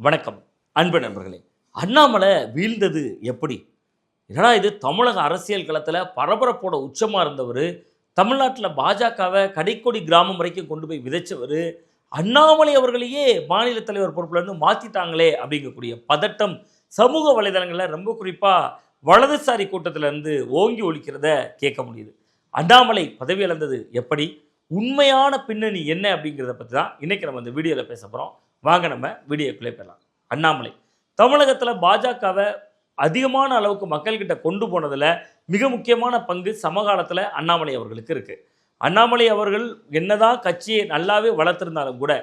வணக்கம் அன்பு நண்பர்களே. அண்ணாமலை வீழ்ந்தது எப்படி? என்னடா இது தமிழக அரசியல் களத்தில் பரபரப்போட உச்சமாக இருந்தவர் தமிழ்நாட்டில் பாஜகவை கடைக்கோடி கிராமம் வரைக்கும் கொண்டு போய் விதைச்சவர் அண்ணாமலை அவர்களையே மாநில தலைவர் பொறுப்புலேருந்து மாற்றிட்டாங்களே அப்படிங்கக்கூடிய பதட்டம் சமூக வலைதளங்களில் ரொம்ப குறிப்பாக வலதுசாரி கூட்டத்திலேருந்து ஓங்கி ஒழிக்கிறத கேட்க முடியுது. அண்ணாமலை பதவி இழந்தது எப்படி? உண்மையான பின்னணி என்ன அப்படிங்கிறத பற்றி தான் இன்றைக்கி நம்ம இந்த வீடியோவில் பேச போகிறோம் வாங்க நம்ம வீடியோக்குள்ளே போயிடலாம். அண்ணாமலை தமிழகத்தில் பாஜகவை அதிகமான அளவுக்கு மக்கள்கிட்ட கொண்டு போனதில் மிக முக்கியமான பங்கு சமகாலத்தில் அண்ணாமலை அவர்களுக்கு இருக்குது அண்ணாமலை அவர்கள் என்னதான் கட்சியை நல்லாவே வளர்த்துருந்தாலும் கூட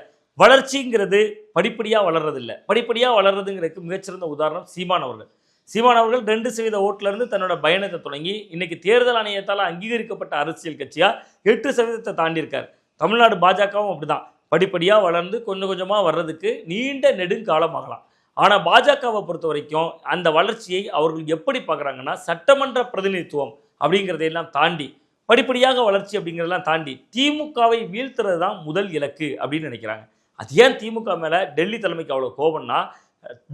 வளர்ச்சிங்கிறது படிப்படியாக வளர்றதில்லை. படிப்படியாக வளர்றதுங்கிறதுக்கு மிகச்சிறந்த உதாரணம் சீமான் அவர்கள். சீமான் அவர்கள் ரெண்டு சதவீத ஓட்டிலிருந்து தன்னோட பயணத்தை தொடங்கி இன்னைக்கு தேர்தல் ஆணையத்தால் அங்கீகரிக்கப்பட்ட அரசியல் கட்சியாக எட்டு சதவீதத்தை தாண்டியிருக்கார். தமிழ்நாடு பாஜகவும் அப்படிதான். படிப்படியாக வளர்ந்து கொஞ்சம் கொஞ்சமாக வர்றதுக்கு நீண்ட நெடுங்காலமாகலாம். ஆனால் பாஜகவை பொறுத்த வரைக்கும் அந்த வளர்ச்சியை அவர்கள் எப்படி பார்க்குறாங்கன்னா சட்டமன்ற பிரதிநிதித்துவம் அப்படிங்கிறதையெல்லாம் தாண்டி படிப்படியாக வளர்ச்சி அப்படிங்கிறதெல்லாம் தாண்டி திமுகவை வீழ்த்துறது தான் முதல் இலக்கு அப்படின்னு நினைக்கிறாங்க. அது ஏன் திமுக மேலே டெல்லி தலைமைக்கு அவ்வளோ கோபம்னா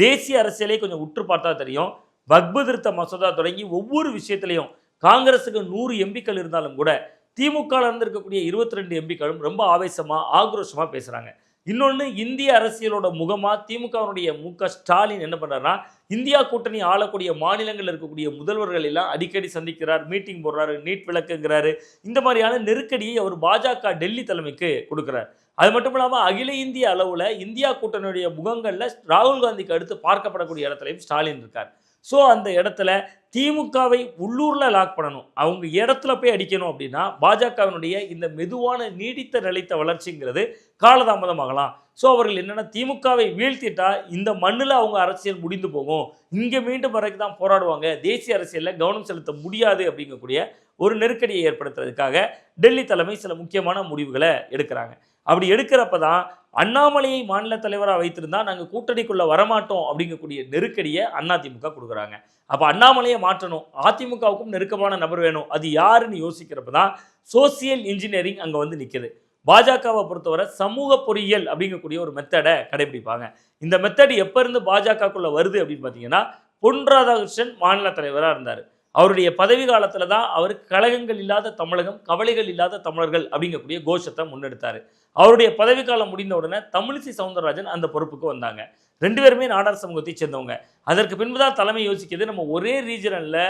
தேசிய அரசியலே கொஞ்சம் உற்று பார்த்தா தெரியும். வக்பு திருத்த மசோதா தொடங்கி ஒவ்வொரு விஷயத்திலையும் காங்கிரஸுக்கு நூறு எம்பிக்கள் இருந்தாலும் கூட திமுகவில் இருந்திருக்கக்கூடிய இருபத்தி ரெண்டு எம்பிக்களும் ரொம்ப ஆவேசமாக ஆக்ரோஷமாக பேசுகிறாங்க இன்னொன்று இந்திய அரசியலோட முகமாக திமுகவினுடைய மு க ஸ்டாலின் என்ன பண்ணுறாருன்னா இந்தியா கூட்டணி ஆளக்கூடிய மாநிலங்களில் இருக்கக்கூடிய முதல்வர்கள் எல்லாம் அடிக்கடி சந்திக்கிறார் மீட்டிங் போடுறாரு நீட் விளக்குங்கிறாரு. இந்த மாதிரியான நெருக்கடியை அவர் பாஜக டெல்லி தலைமைக்கு கொடுக்குறார். அது மட்டும் இல்லாமல் அகில இந்திய அளவில் இந்தியா கூட்டணியுடைய முகங்களில் ராகுல் காந்திக்கு அடுத்து பார்க்கப்படக்கூடிய இடத்துலையும் ஸ்டாலின் இருக்கார். ஸோ அந்த இடத்துல திமுகவை உள்ளூரில் லாக் பண்ணணும். அவங்க இடத்துல போய் அடிக்கணும் அப்படின்னா பாஜகவினுடைய இந்த மெதுவான நீடித்த நிலைத்த வளர்ச்சிங்கிறது காலதாமதமாகலாம் ஸோ அவர்கள் என்னென்னா திமுகவை வீழ்த்திட்டா இந்த மண்ணில் அவங்க அரசியல் முடிந்து போகும். இங்கே மீண்டும் வரைக்கும் தான் போராடுவாங்க. தேசிய அரசியலில் கவனம் செலுத்த முடியாது அப்படிங்கக்கூடிய ஒரு நெருக்கடியை ஏற்படுத்துறதுக்காக டெல்லி தலைமை சில முக்கியமான முடிவுகளை எடுக்கிறாங்க. அப்படி எடுக்கிறப்ப தான் அண்ணாமலையை மாநில தலைவராக வைத்திருந்தா நாங்கள் கூட்டணிக்குள்ளே வரமாட்டோம் அப்படிங்கக்கூடிய நெருக்கடியை அதிமுக கொடுக்குறாங்க. அப்போ அண்ணாமலையை மாற்றணும். அதிமுகவுக்கும் நெருக்கமான நபர் வேணும். அது யாருன்னு யோசிக்கிறப்ப தான் சோசியல் இன்ஜினியரிங் அங்கே வந்து நிற்கிது பாஜகவை பொறுத்தவரை சமூக பொறியியல் அப்படிங்கக்கூடிய ஒரு மெத்தடை கடைபிடிப்பாங்க. இந்த மெத்தட் எப்போ இருந்து பாஜகக்குள்ளே வருது அப்படின்னு பார்த்தீங்கன்னா பொன் ராதாகிருஷ்ணன் மாநில தலைவராக இருந்தார். அவருடைய பதவி காலத்தில் தான் அவர் கழகங்கள் இல்லாத தமிழகம் கவலைகள் இல்லாத தமிழர்கள் அப்படிங்கக்கூடிய கோஷத்தை முன்னெடுத்தார். அவருடைய பதவி காலம் முடிந்த உடனே தமிழிசை சவுந்தரராஜன் அந்த பொறுப்புக்கு வந்தாங்க. ரெண்டு பேருமே நாடார் சமூகத்தை சேர்ந்தவங்க. அதற்கு பின்புதான் தலைமை யோசிக்கிறது நம்ம ஒரே ரீஜனில்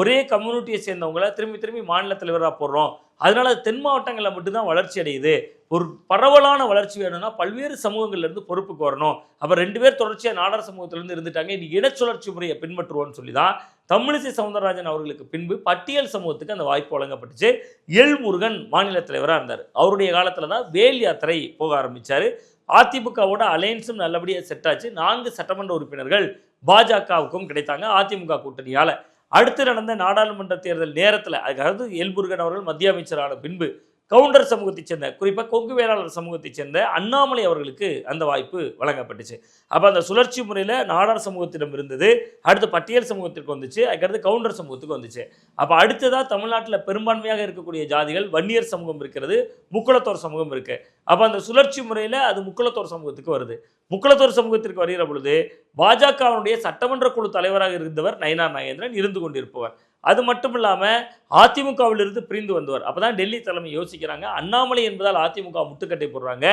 ஒரே கம்யூனிட்டியை சேர்ந்தவங்கள திரும்பி திரும்பி மாநில தலைவராக போடுறோம். அதனால தென் மாவட்டங்களில் மட்டும்தான் வளர்ச்சி அடையுது. ஒரு பரவலான வளர்ச்சி வேணும்னா பல்வேறு சமூகங்கள்லேருந்து பொறுப்பு பொறுப்புக்கு வரணும். அப்போ ரெண்டு பேர் தொடர்ச்சியாக நாடார் சமூகத்திலேருந்து இருந்துட்டாங்க. இன்னைக்கு இனச்சுழற்சி முறையை பின்பற்றுவோம்னு சொல்லி தான் தமிழிசை சவுந்தரராஜன் அவர்களுக்கு பின்பு பட்டியல் சமூகத்துக்கு அந்த வாய்ப்பு வழங்கப்பட்டுச்சு. எல் முருகன் மாநில தலைவராக இருந்தார். அவருடைய காலத்தில் தான் வேல் யாத்திரை போக ஆரம்பித்தார் அதிமுகவோட அலையன்ஸும் நல்லபடியாக செட் ஆச்சு. நான்கு சட்டமன்ற உறுப்பினர்கள் பாஜகவுக்கும் கிடைத்தாங்க அதிமுக கூட்டணியால். அடுத்து நடந்த நாடாளுமன்ற தேர்தல் நேரத்தில் அதாவது எல்முருகன் அவர்கள் மத்திய அமைச்சரான பின்பு கவுண்டர் சமூகத்தைச் சேர்ந்த குறிப்பாக கொங்கு வேளாளர் சமூகத்தைச் சேர்ந்த அண்ணாமலை அவர்களுக்கு அந்த வாய்ப்பு வழங்கப்பட்டுச்சு. அப்போ அந்த சுழற்சி முறையில் நாடார் சமூகத்திடம் இருந்தது அடுத்து பட்டியல் சமூகத்திற்கு வந்துச்சு அதுக்கடுத்து கவுண்டர் சமூகத்துக்கு வந்துச்சு. அப்போ அடுத்ததாக தமிழ்நாட்டில் பெரும்பான்மையாக இருக்கக்கூடிய ஜாதிகள் வன்னியர் சமூகம் இருக்கிறது முக்குளத்தோர் சமூகம் இருக்குது அப்போ அந்த சுழற்சி முறையில் அது முக்குளத்தோர் சமூகத்துக்கு வருது. முக்குளத்தோர் சமூகத்திற்கு வருகிற பொழுது பாஜகவினுடைய சட்டமன்ற குழு தலைவராக இருந்தவர் நயினார் நாகேந்திரன் இருந்து கொண்டிருப்பவர். அது மட்டும் இல்லாமல் அதிமுகவிலிருந்து பிரிந்து வந்தவர். அப்போ தான் டெல்லி தலைமை யோசிக்கிறாங்க. அண்ணாமலை என்பதால் அதிமுக முட்டுக்கட்டை போடுறாங்க.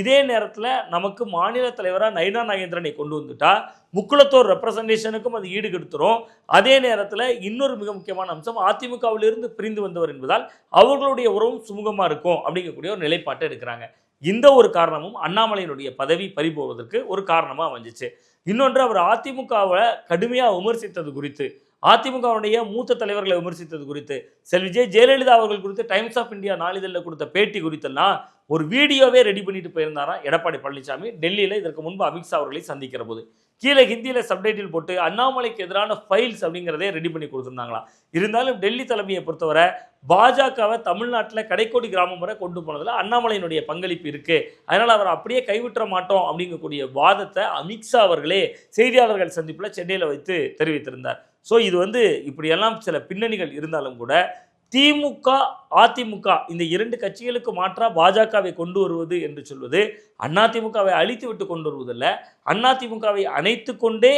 இதே நேரத்தில் நமக்கு மாநில தலைவராக நயினா நாகேந்திரனை கொண்டு வந்துட்டா முக்குளத்தோர் ரெப்ரசன்டேஷனுக்கும் அது ஈடுகெடுத்துரும் அதே நேரத்தில் இன்னொரு மிக முக்கியமான அம்சம் அதிமுகவிலிருந்து பிரிந்து வந்தவர் என்பதால் அவர்களுடைய உறவும் சுமூகமாக இருக்கும் அப்படிங்கக்கூடிய ஒரு நிலைப்பாட்டை எடுக்கிறாங்க. இந்த ஒரு காரணமும் அண்ணாமலையினுடைய பதவி பறிபோவதற்கு ஒரு காரணமாக அமைஞ்சிச்சு. இன்னொன்று அவர் அதிமுகவை கடுமையாக விமர்சித்தது குறித்து அதிமுகவுடைய மூத்த தலைவர்களை விமர்சித்தது குறித்து செல்வி விஜய் ஜெயலலிதா அவர்கள் குறித்து டைம்ஸ் ஆஃப் இந்தியா நாளிதழில் கொடுத்த பேட்டி குறித்தெல்லாம் ஒரு வீடியோவே ரெடி பண்ணிட்டு போயிருந்தாராம் எடப்பாடி பழனிசாமி. டெல்லியில் இதற்கு முன்பு அமித்ஷா அவர்களை சந்திக்கிற போது. கீழே ஹிந்தியில் சப்டைட்டில் போட்டு அண்ணாமலைக்கு எதிரான ஃபைல்ஸ் அப்படிங்கிறதே ரெடி பண்ணி கொடுத்துருந்தாங்களாம். இருந்தாலும் டெல்லி தலைமையை பொறுத்தவரை பாஜகவை தமிழ்நாட்டில் கடைக்கோடி கிராமம் வரை கொண்டு போனதில் அண்ணாமலையினுடைய பங்களிப்பு இருக்குது அதனால் அவர் அப்படியே கைவிட்ட மாட்டோம் அப்படிங்கக்கூடிய வாதத்தை அமித்ஷா அவர்களே செய்தியாளர்கள் சந்திப்பில் சென்னையில் வைத்து தெரிவித்திருந்தார். ஸோ இது வந்து இப்படியெல்லாம் சில பின்னணிகள் இருந்தாலும் கூட திமுக அதிமுக இந்த இரண்டு கட்சிகளுக்கு மாற்றா பாஜகவை கொண்டு வருவது என்று சொல்வது அதிமுகவை அழித்து விட்டு கொண்டு வருவதல்ல அதிமுகவை அணைத்து கொண்டே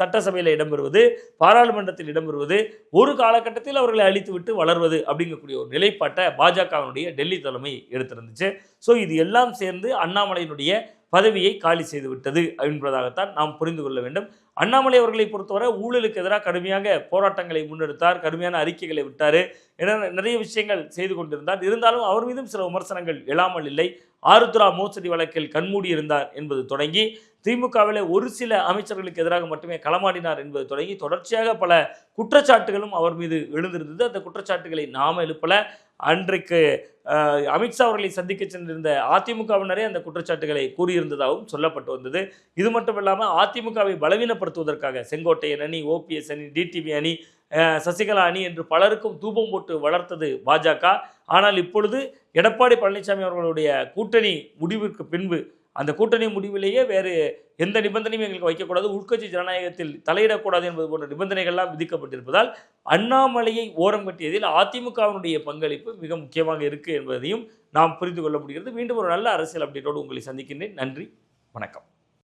சட்டசபையில் இடம்பெறுவது பாராளுமன்றத்தில் இடம்பெறுவது ஒரு காலகட்டத்தில் அவர்களை அழித்துவிட்டு வளர்வது அப்படிங்கக்கூடிய ஒரு நிலைப்பாட்டை பாஜகவினுடைய டெல்லி தலைமை எடுத்திருந்துச்சு. ஸோ இது எல்லாம் சேர்ந்து அண்ணாமலையினுடைய பதவியை காலி செய்து விட்டது என்பதாகத்தான் நாம் புரிந்து கொள்ள வேண்டும். அண்ணாமலை அவர்களை பொறுத்தவரை ஊழலுக்கு எதிராக கடுமையாக போராட்டங்களை முன்னெடுத்தார் கடுமையான அறிக்கைகளை விட்டார். என நிறைய விஷயங்கள் செய்து கொண்டிருந்தார். இருந்தாலும் அவர் மீதும் சில விமர்சனங்கள் எழாமல் இல்லை. ஆருத்ரா மோசடி வழக்கில் கண்மூடி இருந்தார் என்பது தொடங்கி திமுகவிலே ஒரு சில அமைச்சர்களுக்கு எதிராக மட்டுமே களமாடினார் என்பது தொடங்கி தொடர்ச்சியாக பல குற்றச்சாட்டுகளும் அவர் மீது எழுந்திருந்தது. அந்த குற்றச்சாட்டுகளை நாம் எழுப்பல. அன்றைக்கு அமித்ஷா அவர்களை சந்திக்க சென்றிருந்த அதிமுகவினரே அந்த குற்றச்சாட்டுகளை கூறியிருந்ததாகவும் சொல்லப்பட்டு வந்தது. இது மட்டும் இல்லாமல் அதிமுகவை பலவீனப்படுத்துவதற்காக செங்கோட்டையன் அணி ஓபிஎஸ் அணி டிடிவி அணி சசிகலா அணி என்று பலருக்கும் தூபம் போட்டு வளர்த்தது பாஜக ஆனால் இப்பொழுது எடப்பாடி பழனிசாமி அவர்களுடைய கூட்டணி முடிவிற்கு பின்பு அந்த கூட்டணி முடிவிலேயே வேறு எந்த நிபந்தனையும் எங்களுக்கு வைக்கக்கூடாது. உள்கட்சி ஜனநாயகத்தில் தலையிடக்கூடாது என்பது போன்ற நிபந்தனைகள்லாம் விதிக்கப்பட்டிருப்பதால் அண்ணாமலையை ஓரம் கட்டியதில் அதிமுகவினுடைய பங்களிப்பு மிக முக்கியமாக இருக்குது என்பதையும் நாம் புரிந்து கொள்ள முடிகிறது. மீண்டும் ஒரு நல்ல அரசியல் அப்டேட்டோடு உங்களை சந்திக்கின்றேன். நன்றி. வணக்கம்.